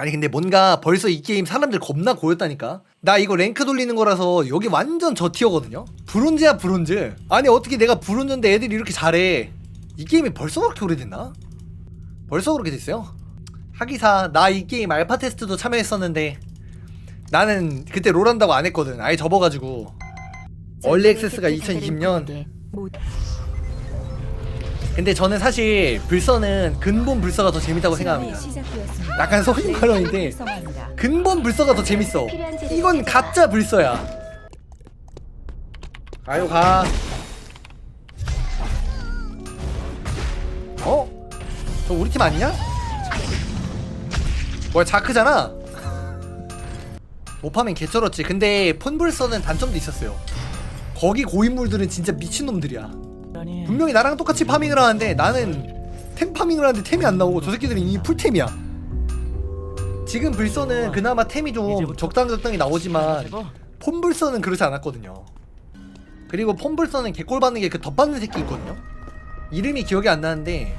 아니 근데 뭔가 벌써 이 게임 사람들 겁나 고였다니까? 나 이거 랭크 돌리는 거라서 여기 완전 저 티어거든요? 브론즈야 브론즈. 아니 어떻게 내가 브론즈인데 애들이 이렇게 잘해? 이 게임이 벌써 그렇게 오래됐나? 벌써 그렇게 됐어요? 하기사 나 이 게임 알파 테스트도 참여했었는데 나는 그때 롤 한다고 안 했거든. 아예 접어가지고. 얼리 액세스가 2020년 근데 저는 사실 불서는 근본 불서가 더 재밌다고 생각합니다. 약간 속임 발언인데 활성화합니다. 근본 불서가 더 재밌어. 이건 가짜 불서야. 가요 가. 어? 저 우리 팀 아니냐? 뭐야 자크잖아. 못하면 개쩔었지. 근데 폰불서는 단점도 있었어요. 거기 고인물들은 진짜 미친놈들이야. 분명히 나랑 똑같이 파밍을 하는데 나는 템 파밍을 하는데 템이 안 나오고 저 새끼들은 이미 풀템이야. 지금 불서는 그나마 템이 좀 적당적당히 나오지만 폰불서는 그러지 않았거든요. 그리고 폰불서는 개꼴 받는 게 그 덧받는 새끼 있거든요. 이름이 기억이 안 나는데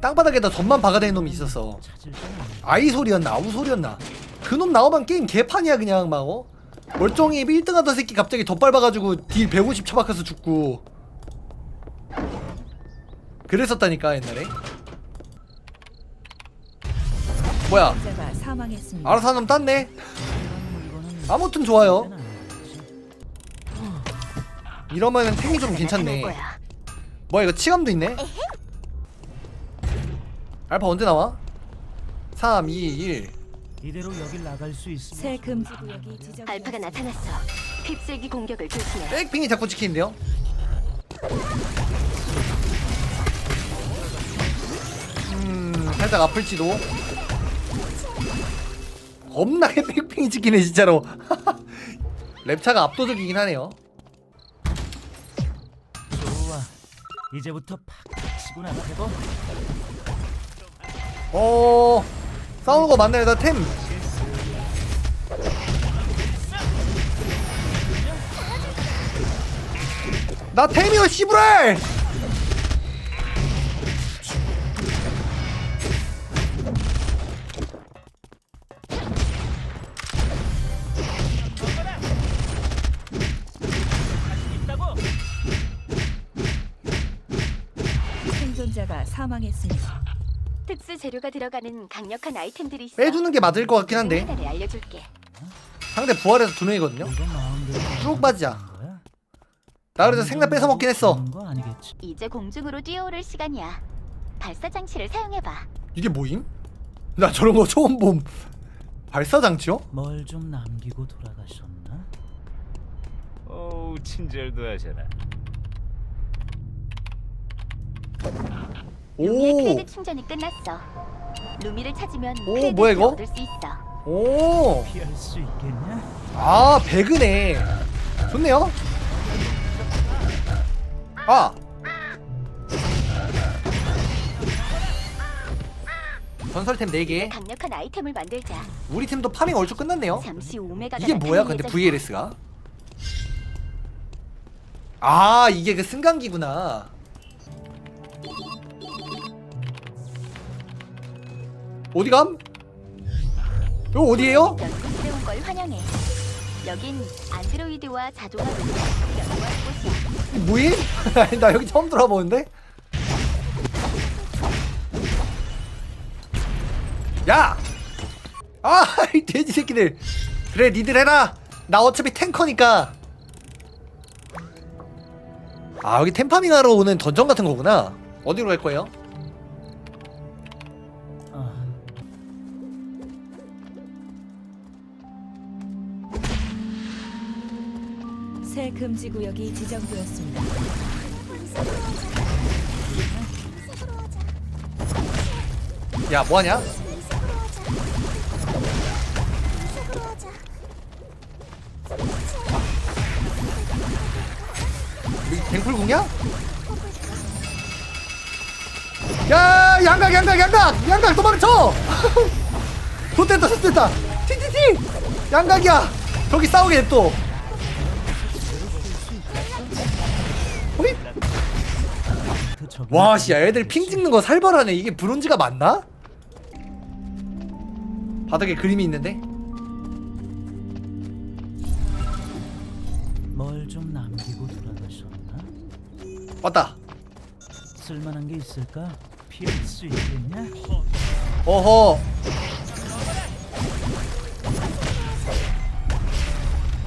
땅바닥에다 덧만 박아대는 놈이 있었어. 아이 소리였나 아우 소리였나. 그놈 나오면 게임 개판이야 그냥 막 어? 멀쩡히 1등 하던 새끼 갑자기 덧밟아가지고 딜 150 처박혀서 죽고 그랬었다니까 옛날에 뭐야 자가 사망했습니다. 알아서 한 놈 땄네 아무튼 좋아요 이러면은 템이 좀 괜찮네 뭐야 이거 치감도 있네 알파 언제 나와? 3, 2, 1 이대로 여길 나갈 수 있으면 새 금지 구역이 지정. 알파가 나타났어. 휩쓸기 공격을 조심해. 백핑이 자꾸 찍히는데요? 살짝 아플지도. 겁나게 백핑이 찍히네 진짜로. 랩차가 압도적이긴 하네요. 좋아. 이제부터 팍팍 치고 나가고 어 싸우는 거 맞나요? 나템? 나 템이요 씨부랄 생존자가 사망했습니다. 특수 재료가 들어가는 강력한 아이템들이 있어. 빼주는 게 맞을 것 같긴 한데 알려줄게. 상대 부활해서 두 명이거든요 이건 마음대로 쭉 빠지자 거야? 나 그래서 생나 뺏어 먹긴 했어 그런 거 아니겠지? 이제 공중으로 뛰어오를 시간이야. 발사 장치를 사용해봐. 이게 뭐임? 나 저런 거 처음 봄 발사 장치요? 뭘 좀 남기고 돌아가셨나? 어우 친절도 하셔라. 루미의 오, 크레딧 충전이 끝났어. 루미를 찾으면 오, 크레딧을 뭐야, 이거? 얻을 수 있어. 오, 피할 수 있겠냐? 아 배그네. 좋네요. 아, 전설템 4개. 강력한 아이템을 만들자. 우리 팀도 파밍 얼추 끝났네요. 잠시 오메가가 이게 뭐야? 근데. VLS가? 아, 이게 그 승강기구나. 어디 감? 이거 어디에요? 연구실에 온걸 환영해. 여긴 안드로이드와 자동화 로봇을 연구할 곳이야. 뭐임? 나 여기 처음 들어보는데? 야! 아, 이 돼지 새끼들. 그래, 니들 해라. 나 어차피 탱커니까. 아, 여기 템파밍하러 오는 던전 같은 거구나. 어디로 갈 거예요? 금지 구역이 지정되었습니다. 야, 뭐하냐? 여기 뱅풀궁이야? 야, 양각, 양각, 양각! 양각 도망쳐! 좋됐다, 좋됐다! 티티티! 양각이야! 저기 싸우게 냅둬! 와, 씨, 야, 애들 핑 찍는 거 살벌하네. 이게 브론즈가 맞나? 바닥에 그림이 있는데 뭘좀 남기고 돌아가셨나? 왔다 쓸만한 게 있을까? 피할 수 있겠냐? 어허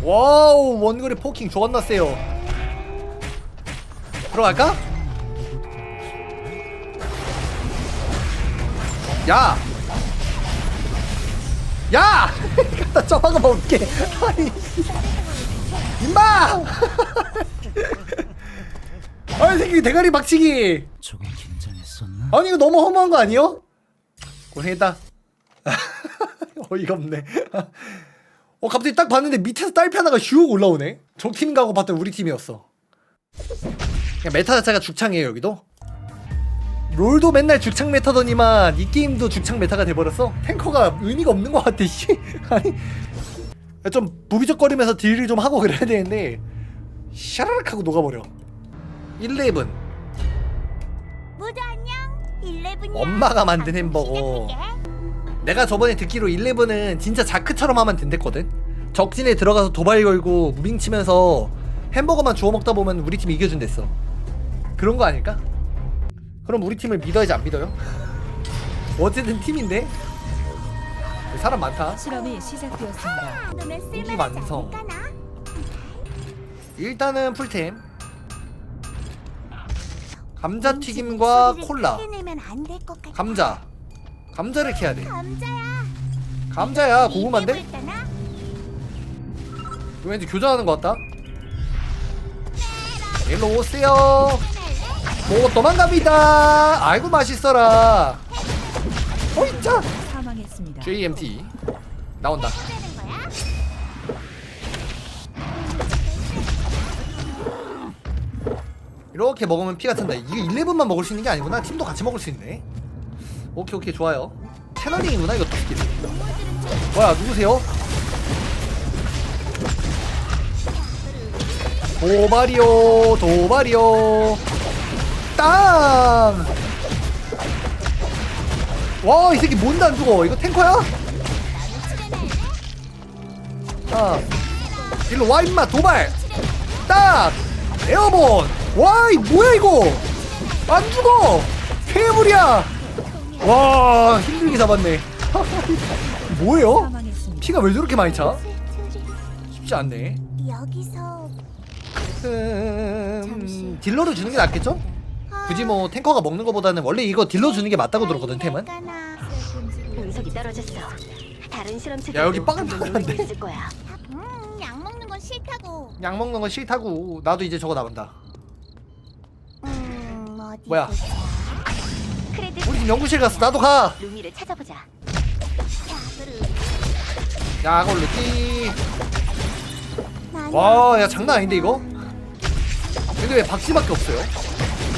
와우 원거리 포킹 존나 세요 들어갈까? 야! 야! 갖다 쳐박아 먹을게 아니 임마! 아이 새끼 대가리 박치기 조금 긴장했었나? 아니 이거 너무 허무한 거 아니요? 고생했다. 어이가 없네. 어 갑자기 딱 봤는데 밑에서 딸피 하나가 슉 올라오네. 적 팀인가 하고 봤더니 우리 팀이었어. 그냥 메타 자체가 죽창이에요 여기도. 롤도 맨날 죽창 메타더니만 이 게임도 죽창 메타가 돼버렸어. 탱커가 의미가 없는 것 같아. 씨. 아니 좀 부비적거리면서 딜을 좀 하고 그래야 되는데 샤라락 하고 녹아버려. 11 모두 안녕. 11이야. 엄마가 만든 햄버거. 내가 저번에 듣기로 11은 진짜 자크처럼 하면 된댔거든. 적진에 들어가서 도발 걸고 무빙 치면서 햄버거만 주워 먹다 보면 우리 팀이 이겨준댔어. 그런 거 아닐까? 그럼 우리 팀을 믿어야지 안 믿어요? 어쨌든 팀인데 사람 많다. 실험이 시작되었습니다. 무기 완성. 일단은 풀템. 감자튀김과 콜라. 감자. 감자를 캐야 돼. 감자야. 감자야 고구마인데? 왠지 교전하는 것 같다. 일로 오세요. 뭐 도망갑니다. 아이고 맛있어라. 사망했습니다. JMT 나온다. 이렇게 먹으면 피가 찬다. 이게 11만 먹을 수 있는 게 아니구나. 팀도 같이 먹을 수 있네. 오케이 오케이 좋아요. 채널링이구나 이것도 스킬. 뭐야 누구세요? 도발이요 도발이요 땅! 와 이 새끼 뭔데 안 죽어 이거 탱커야? 자 일로 와 임마 도발 딱 에어본 와 이 뭐야 이거 안 죽어 괴물이야 와 힘들게 잡았네 뭐예요? 피가 왜 저렇게 많이 차? 쉽지 않네 여기서 음, 딜러를 주는 게 낫겠죠? 굳이 뭐 탱커가 먹는 것보다는 원래 이거 딜러 주는 게 맞다고 들었거든 템은 운석이 떨어졌어. 다른 실험체 야, 여기 빠글빠글한데? 있을 거야. 음, 약 먹는 건 싫다고. 약 먹는 건 싫다고 나도 이제 저거 나간다 음, 어디 뭐야? 보자. 크레딧 우리 집 연구실 갔어 나도 가 루미를 찾아보자. 약을 넣기 와, 야, 장난 아닌데, 이거? 근데 왜 박씨밖에 없어요?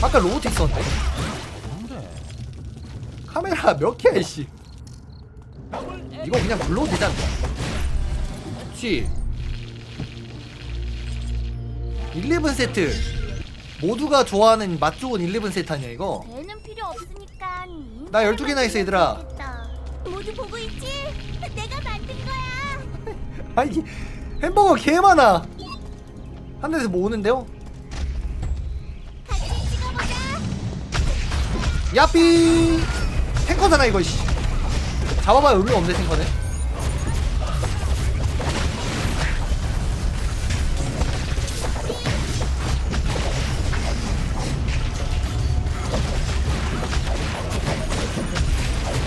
아까 로봇 있었는데? 카메라 몇 개야, 이씨. 이거 그냥 불러도 되지 않나? 그치? 11 세트. 모두가 좋아하는 맛 좋은 11 세트 아니야, 이거? 배는 필요 없으니까. 나 12개나 있어, 얘들아. 모두 보고 있지? 내가 만든 거야. 아니, 햄버거 개 많아. 한 대에서 뭐 오는데요? 야삐. 탱커잖아 이거 씨. 잡아봐야 의미가 없네 탱커는.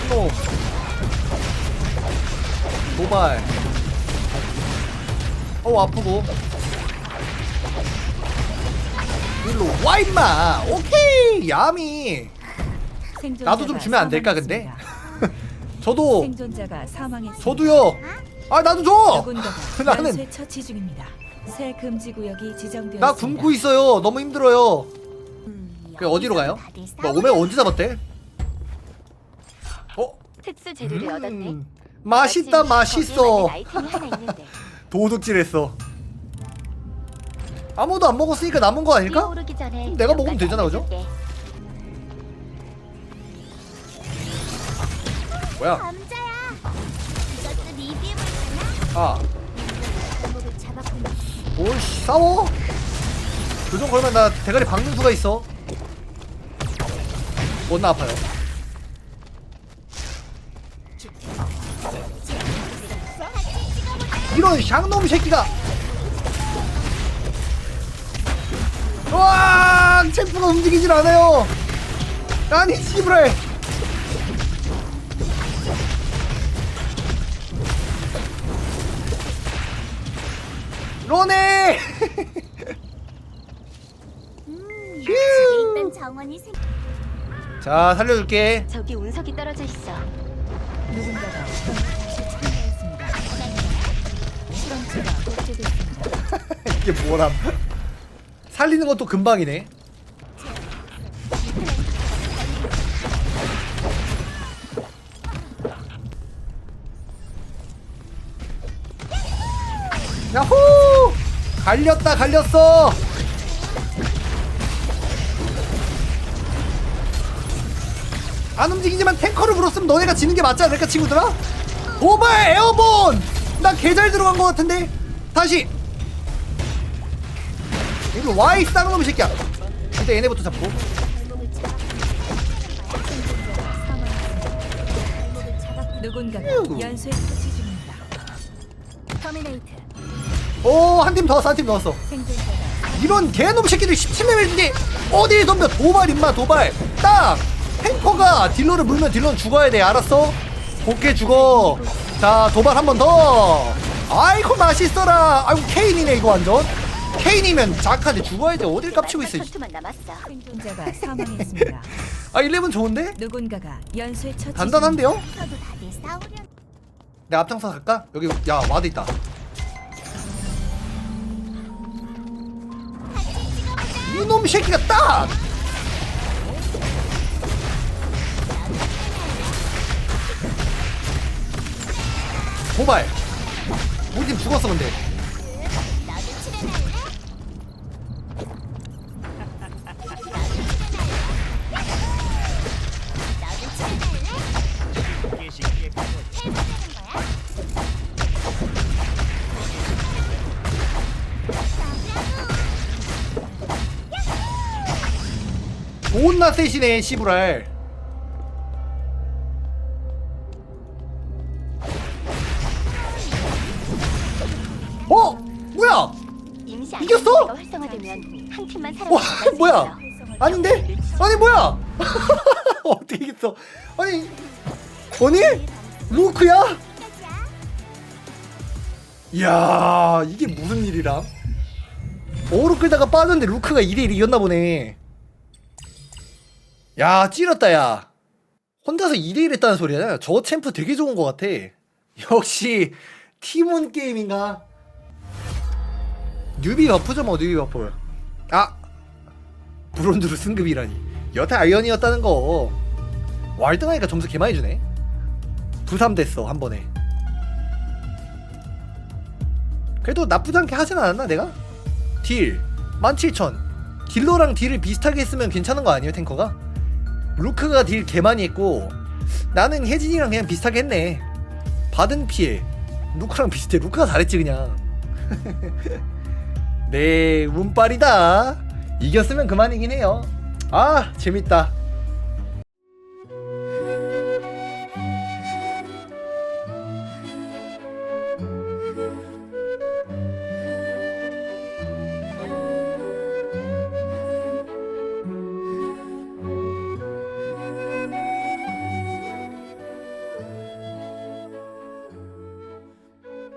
또. 도발. 어 아프고. 일로 와 임마. 오케이. 야미 나도 좀 주면 안 될까, 근데? 저도 생존자가 사망했습니다. 저도요. 아 나도 줘. 누군가가 나는 처치 중입니다. 새 금지 구역이 지정되었습니다. 나 굶고 있어요. 너무 힘들어요. 음, 그 어디로 가요? 뭐 오메 언제 잡았대? 어? 특수 재료를 얻었네. 음, 맛있다 마침 맛있어. 거기에 맞는 아이템이 하나 있는데. 도둑질했어. 아무도 안 먹었으니까 남은 거 아닐까? 뛰어오르기 전에 그럼 내가 몇 먹으면 되잖아, 그죠? 알려줄게. 뭐야? 감자야. 아. 오이씨 싸워? 교정 걸면 나 대가리 박는 수가 있어. 못나 아파요. 이런 샹놈 새끼가. 와 챔프가 움직이질 않아요. 아니 씨부 로네 일단 정원이 생. 자 살려줄게 저기 운석이 떨어져 있어. 누군가가 다시 참가했습니다. 실험체가 복제됐습니다. 이게 뭐람 살리는 것도 금방이네 야호 갈렸다 갈렸어 안 움직이지만 탱커를 불었으면 너네가 지는 게 맞지 않을까 친구들아? 도발 에어본 나 개 잘 들어간 것 같은데 다시 이거 와이 쌍놈의 새끼야 일단 얘네부터 잡고. 누군가가 휴. 연쇄 처치 중입니다. 터미네이트. 오 한 팀더한팀 넣었어 생존자가 이런 개놈 새끼들 17레벨인데 어딜 덤벼 도발 임마 도발 딱 탱커가 딜러를 물면 딜러는 죽어야 돼 알았어? 곱게 죽어 자 도발 한 번 더 아이고 맛있어라 아이고 케인이네 이거 완전 케인이면 작한테 죽어야 돼 어딜 깝치고 있어 커트만 남았어. 생존자가 사망했습니다. 아 1레벨 좋은데? 누군가가 연쇄 처치 단단한데요? 다들 싸우려. 내가 앞장서 갈까? 여기 야 와드 있다 이놈 새끼가 딱! 도발. 우리 팀 죽었어 근데 존나 세시네 시부랄 어? 뭐야? 이겼어? 안전지대가 활성화되면 한 팀만 와 뭐야? 아닌데? 아니 뭐야? 어떻게 이겼어? 아니 아니? 루크야? 이야 이게 무슨 일이람? 오로 끌다가 빠졌는데 루크가 2대1 이겼나 보네 야 찌렸다 야. 혼자서 2대1 했다는 소리야? 저 챔프 되게 좋은 것 같아. 역시 팀원 게임인가? 뉴비 버프죠 뭐 뉴비 버프 아 브론즈로 승급이라니. 여태 아이언이었다는 거. 왈등하니까 점수 개 많이 주네. 부삼 됐어 한 번에. 그래도 나쁘지 않게 하진 않았나 내가? 딜. 17,000 딜러랑 딜을 비슷하게 했으면 괜찮은 거 아니에요 탱커가? 루크가 딜 개 많이 했고 나는 혜진이랑 그냥 비슷하게 했네. 받은 피해. 루크랑 비슷해. 루크가 잘했지 그냥. 네 운빨이다. 이겼으면 그만이긴 해요. 아 재밌다